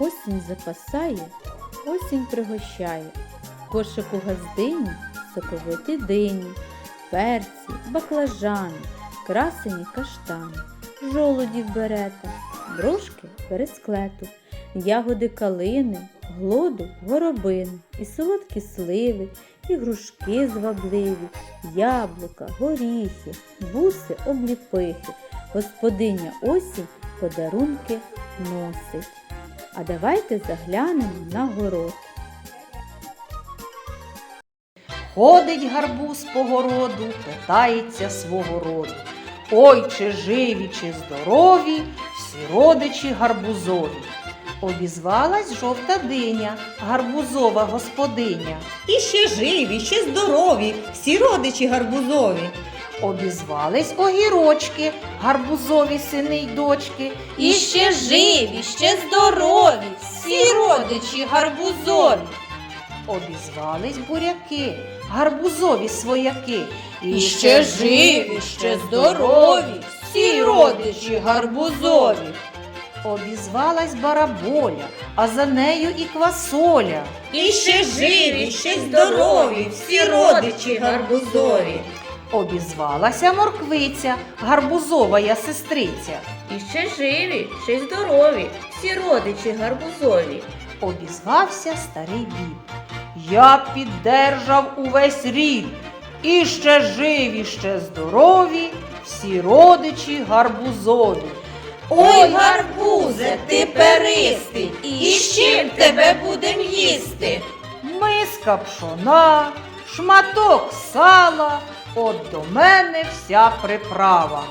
Осінь запасає, осінь пригощає. В кошику газдині соковиті дині, перці, баклажани, красені каштани, жолудів берета, дружки пересклету, ягоди калини, глоду горобини, і солодкі сливи, і грушки звабливі, яблука, горіхи, буси обліпихи. Господиня осінь подарунки носить. А давайте заглянемо на город. Ходить гарбуз по городу, питається свого роду. Ой, чи живі, чи здорові, всі родичі гарбузові. Обізвалась жовта диня, гарбузова господиня. І ще живі, ще здорові, всі родичі гарбузові. Обізвались огірочки, гарбузові сини й дочки. І ще живі, ще здорові, всі родичі гарбузові. Обізвались буряки, гарбузові свояки. І ще живі, ще здорові, всі родичі гарбузові. Обізвалась бараболя, а за нею і квасоля. І ще живі, ще здорові, всі родичі гарбузові. Обізвалася морквиця, гарбузова сестриця. І ще живі, ще й здорові, всі родичі гарбузові. Обізвався старий біб. Я піддержав увесь рід. І ще живі, ще здорові, всі родичі гарбузові. Ой, гарбузе, ти перистий, і з чим тебе будем їсти? Миска пшона, шматок сала, от до мене вся приправа.